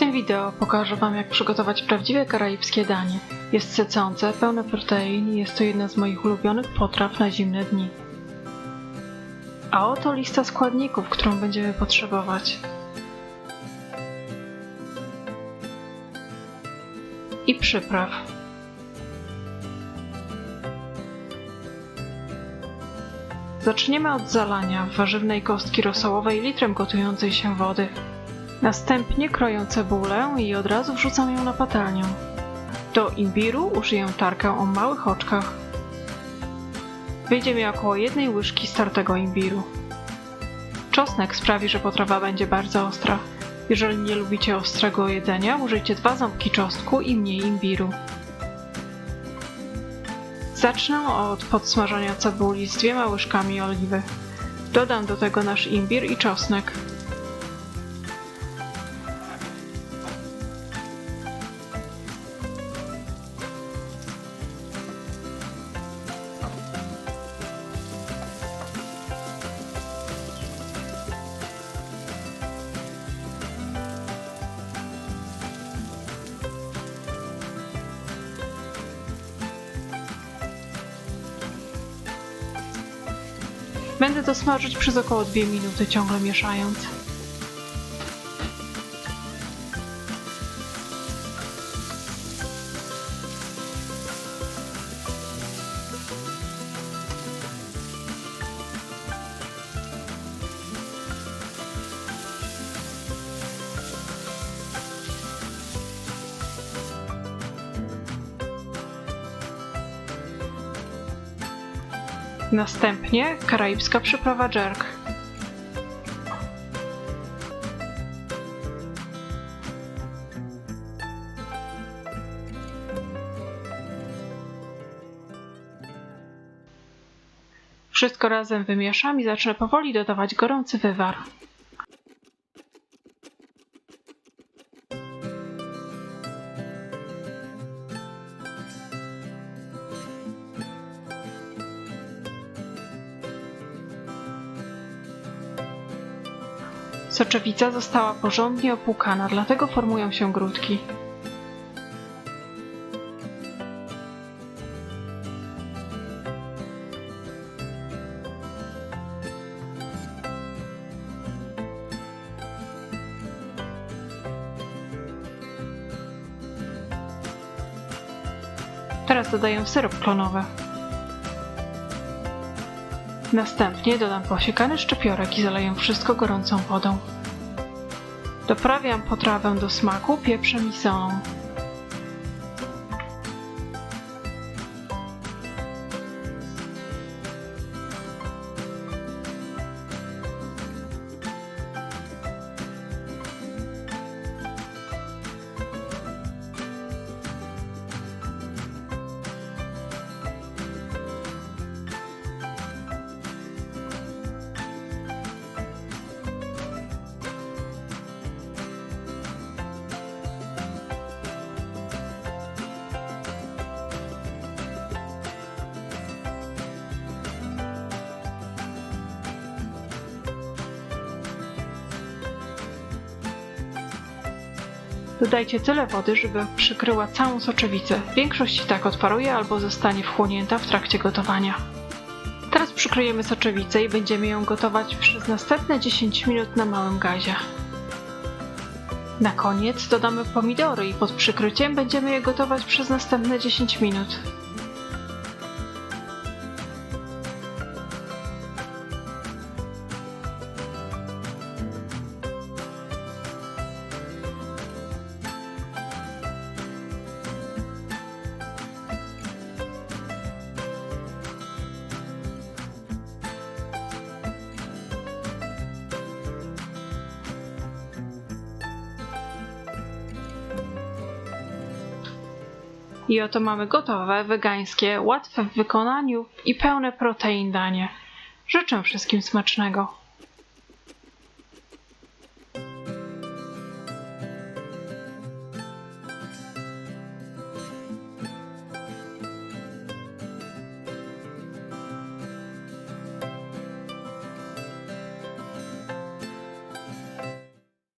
wideo pokażę Wam, jak przygotować prawdziwe karaibskie danie. Jest sycące, pełne protein i jest to jedna z moich ulubionych potraw na zimne dni. A oto lista składników, którą będziemy potrzebować. I przypraw. Zaczniemy od zalania warzywnej kostki rosołowej litrem gotującej się wody. Następnie kroję cebulę i od razu wrzucam ją na patelnię. Do imbiru użyję tarkę o małych oczkach. Wyjdzie mi około jednej łyżki startego imbiru. Czosnek sprawi, że potrawa będzie bardzo ostra. Jeżeli nie lubicie ostrego jedzenia, użyjcie dwa ząbki czosnku i mniej imbiru. Zacznę od podsmażania cebuli z dwiema łyżkami oliwy. Dodam do tego nasz imbir i czosnek. Będę to smażyć przez około 2 minuty, ciągle mieszając. Następnie karaibska przyprawa jerk. Wszystko razem wymieszam i zacznę powoli dodawać gorący wywar. Soczewica została porządnie opłukana, dlatego formują się grudki. Teraz dodaję syrop klonowy. Następnie dodam posiekany szczypiorek i zaleję wszystko gorącą wodą. Doprawiam potrawę do smaku pieprzem i solą. Dodajcie tyle wody, żeby przykryła całą soczewicę. Większość i tak odparuje albo zostanie wchłonięta w trakcie gotowania. Teraz przykryjemy soczewicę i będziemy ją gotować przez następne 10 minut na małym gazie. Na koniec dodamy pomidory i pod przykryciem będziemy je gotować przez następne 10 minut. I oto mamy gotowe, wegańskie, łatwe w wykonaniu i pełne protein danie. Życzę wszystkim smacznego.